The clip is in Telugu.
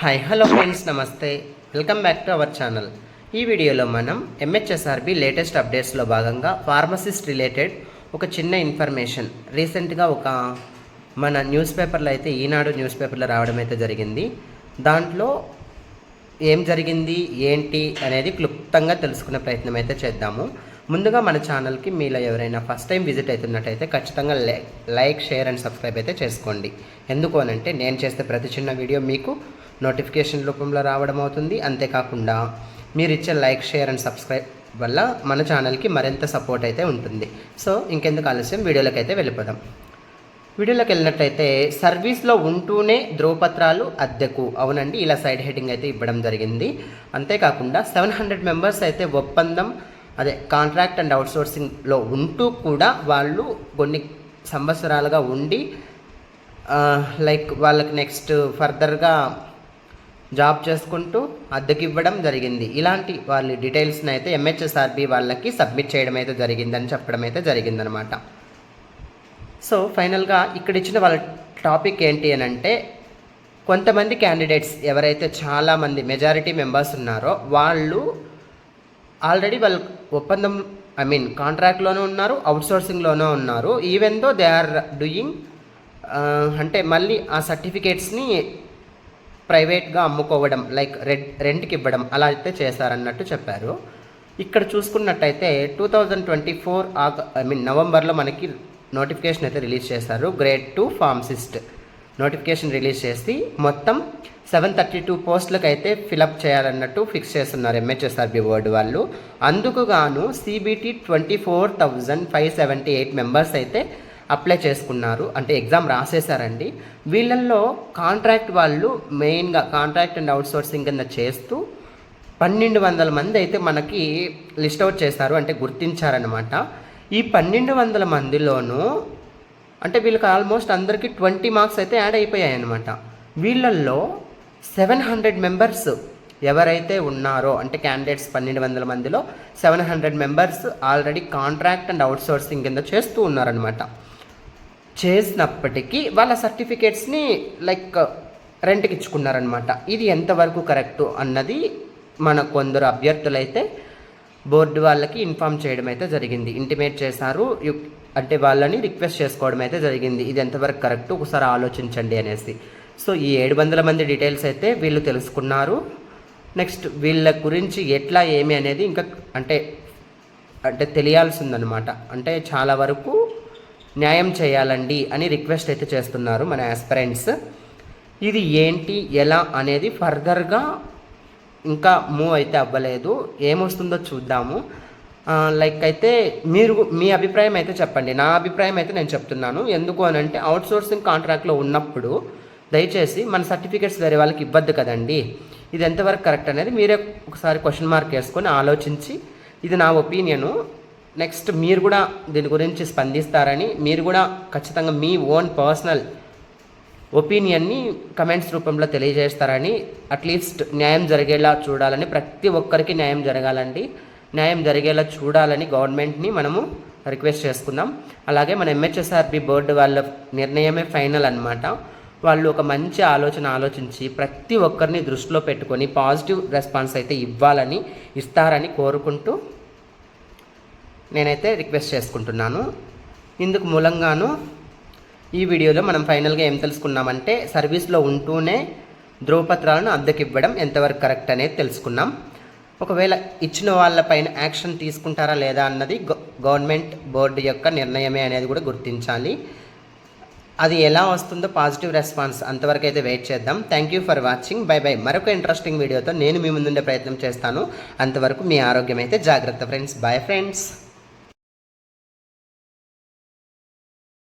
హాయ్ హలో ఫ్రెండ్స్ నమస్తే. Welcome back to our channel ఈ వీడియోలో మనం ఎంహెచ్ఎస్ఆర్బి లేటెస్ట్ అప్డేట్స్లో భాగంగా ఫార్మసిస్ట్ రిలేటెడ్ ఒక చిన్న ఇన్ఫర్మేషన్ రీసెంట్గా ఒక మన న్యూస్ పేపర్లో అయితే ఈనాడు న్యూస్ పేపర్లో రావడం అయితే జరిగింది. దాంట్లో ఏం జరిగింది ఏంటి అనేది క్లుప్తంగా తెలుసుకునే ప్రయత్నం అయితే చేద్దాము. ముందుగా మన ఛానల్కి మీలో ఎవరైనా ఫస్ట్ టైం విజిట్ అవుతున్నట్టయితే ఖచ్చితంగా లైక్ షేర్ అండ్ సబ్స్క్రైబ్ అయితే చేసుకోండి. ఎందుకు అనంటే నేను చేస్తే ప్రతి చిన్న వీడియో మీకు నోటిఫికేషన్ రూపంలో రావడం అవుతుంది. అంతేకాకుండా మీరు ఇచ్చే లైక్ షేర్ అండ్ సబ్స్క్రైబ్ వల్ల మన ఛానల్కి మరింత సపోర్ట్ అయితే ఉంటుంది. సో ఇంకెందుకు ఆలస్యం? వీడియోలోకి అయితే వెళ్ళిపోదాం. వీడియోలోకి వెళ్ళినట్టయితే సర్వీస్లో ఉంటూనే ధ్రువపత్రాలు అద్దెకు. అవునండి ఇలా సైడ్ హెడ్డింగ్ అయితే ఇవ్వడం జరిగింది. అంతేకాకుండా సెవెన్ హండ్రెడ్ మెంబర్స్ అయితే ఒప్పందం అదే కాంట్రాక్ట్ అండ్ అవుట్సోర్సింగ్లో ఉంటూ కూడా వాళ్ళు కొన్ని సంవత్సరాలుగా ఉండి లైక్ వాళ్ళకి నెక్స్ట్ ఫర్దర్గా జాబ్ చేసుకుంటూ అద్దెకి ఇవ్వడం జరిగింది. ఇలాంటి వాళ్ళ డీటెయిల్స్ని అయితే ఎంహెచ్ఎస్ఆర్బి వాళ్ళకి సబ్మిట్ చేయడం అయితే జరిగిందని చెప్పడం అయితే జరిగిందనమాట. సో ఫైనల్గా ఇక్కడ ఇచ్చిన వాళ్ళ టాపిక్ ఏంటి అని అంటే కొంతమంది క్యాండిడేట్స్ ఎవరైతే చాలామంది మెజారిటీ మెంబర్స్ ఉన్నారో వాళ్ళు ఆల్రెడీ వాళ్ళు ఒప్పందం ఐ మీన్ కాంట్రాక్ట్లోనూ ఉన్నారు అవుట్సోర్సింగ్లోనూ ఉన్నారు. Even though they are doing అంటే మళ్ళీ ఆ సర్టిఫికేట్స్ని ప్రైవేట్గా అమ్ముకోవడం లైక్ రెడ్ రెంట్కి ఇవ్వడం అలా అయితే చేశారన్నట్టు చెప్పారు. ఇక్కడ చూసుకున్నట్టయితే టూ థౌజండ్ ట్వంటీ ఫోర్ ఆగ ఐ మీన్ నవంబర్లో మనకి నోటిఫికేషన్ అయితే రిలీజ్ చేశారు grade two pharmacist notification release చేసి మొత్తం సెవెన్ థర్టీ టూ పోస్టులకు అయితే ఫిలప్ చేయాలన్నట్టు ఫిక్స్ చేస్తున్నారు ఎంహెచ్ఎస్ఆర్బి బోర్డు వాళ్ళు. అందుకు గాను CBT twenty four thousand five seventy eight members అయితే అప్లై చేసుకున్నారు. అంటే ఎగ్జామ్ రాసేసారండి వీళ్ళల్లో కాంట్రాక్ట్ వాళ్ళు మెయిన్గా కాంట్రాక్ట్ అండ్ అవుట్సోర్సింగ్ కింద చేస్తూ పన్నెండు వందల మంది అయితే మనకి లిస్ట్ అవుట్ చేశారు. అంటే గుర్తించారనమాట ఈ పన్నెండు వందల మందిలోనూ అంటే వీళ్ళకి ఆల్మోస్ట్ అందరికీ ట్వంటీ మార్క్స్ అయితే యాడ్ అయిపోయాయి అనమాట వీళ్ళల్లో సెవెన్ హండ్రెడ్ మెంబర్స్ ఎవరైతే ఉన్నారో అంటే క్యాండిడేట్స్ పన్నెండు వందల మందిలో seven hundred members already contract and outsourcing కింద చేస్తూ ఉన్నారనమాట చేసినప్పటికీ వాళ్ళ సర్టిఫికేట్స్ని లైక్ రెంట్కి ఇచ్చుకున్నారనమాట ఇది ఎంతవరకు కరెక్టు అన్నది మన కొందరు అభ్యర్థులైతే బోర్డు వాళ్ళకి ఇన్ఫామ్ చేయడం అయితే జరిగింది. ఇంటిమేట్ చేశారు అంటే వాళ్ళని రిక్వెస్ట్ చేసుకోవడం అయితే జరిగింది. ఇది ఎంతవరకు కరెక్ట్? ఒకసారి ఆలోచించండి అనేసి. సో ఈ ఏడు వందల మంది డీటెయిల్స్ అయితే వీళ్ళు తెలుసుకున్నారు. నెక్స్ట్ వీళ్ళ గురించి ఎట్లా ఏమి అనేది ఇంకా అంటే అంటే తెలియాల్సిందనమాట అంటే చాలా వరకు న్యాయం చేయాలండి అని రిక్వెస్ట్ అయితే చేస్తున్నారు మన ఆస్పరెంట్స్ ఇది ఏంటి ఎలా అనేది ఫర్దర్గా ఇంకా మూవ్ అయితే అవ్వలేదు. ఏమొస్తుందో చూద్దాము. లైక్ అయితే మీరు మీ అభిప్రాయం అయితే చెప్పండి. నా అభిప్రాయం అయితే నేను చెప్తున్నాను. ఎందుకు అని అంటే అవుట్సోర్సింగ్ కాంట్రాక్ట్లో ఉన్నప్పుడు దయచేసి మన సర్టిఫికేట్స్ వేరే వాళ్ళకి ఇవ్వద్దు కదండి. ఇది ఎంతవరకు కరెక్ట్ అనేది మీరే ఒకసారి క్వశ్చన్ మార్క్ వేసుకొని ఆలోచించి ఇది నా ఒపీనియను. నెక్స్ట్ మీరు కూడా దీని గురించి స్పందిస్తారని మీరు కూడా ఖచ్చితంగా మీ ఓన్ పర్సనల్ ఒపీనియన్ని కమెంట్స్ రూపంలో తెలియజేస్తారని అట్లీస్ట్ న్యాయం జరిగేలా చూడాలని ప్రతి ఒక్కరికి న్యాయం జరగాలండి. న్యాయం జరిగేలా చూడాలని గవర్నమెంట్ని మనము రిక్వెస్ట్ చేసుకుందాం అలాగే మన ఎంహెచ్ఎస్ఆర్బి బోర్డు వాళ్ళ నిర్ణయమే ఫైనల్ అనమాట వాళ్ళు ఒక మంచి ఆలోచన ఆలోచించి ప్రతి ఒక్కరిని దృష్టిలో పెట్టుకొని పాజిటివ్ రెస్పాన్స్ అయితే ఇవ్వాలని ఇస్తారని కోరుకుంటూ నేనైతే రిక్వెస్ట్ చేసుకుంటున్నాను. ఇందుకు మూలంగాను ఈ వీడియోలో మనం ఫైనల్గా ఏం తెలుసుకున్నామంటే సర్వీస్లో ఉంటూనే ధ్రువపత్రాలను అద్దెకివ్వడం ఎంతవరకు కరెక్ట్ అనేది తెలుసుకున్నాం. ఒకవేళ ఇచ్చిన వాళ్ళపైన యాక్షన్ తీసుకుంటారా లేదా అన్నది గవర్నమెంట్ బోర్డు యొక్క నిర్ణయమే అనేది కూడా గుర్తించాలి. అది ఎలా వస్తుందో పాజిటివ్ రెస్పాన్స్ అంతవరకు అయితే వెయిట్ చేద్దాం. Thank you for watching bye bye మరొక ఇంట్రెస్టింగ్ వీడియోతో నేను మీ ముందుండే ప్రయత్నం చేస్తాను. అంతవరకు మీ ఆరోగ్యం అయితే జాగ్రత్త ఫ్రెండ్స్ బాయ్ ఫ్రెండ్స్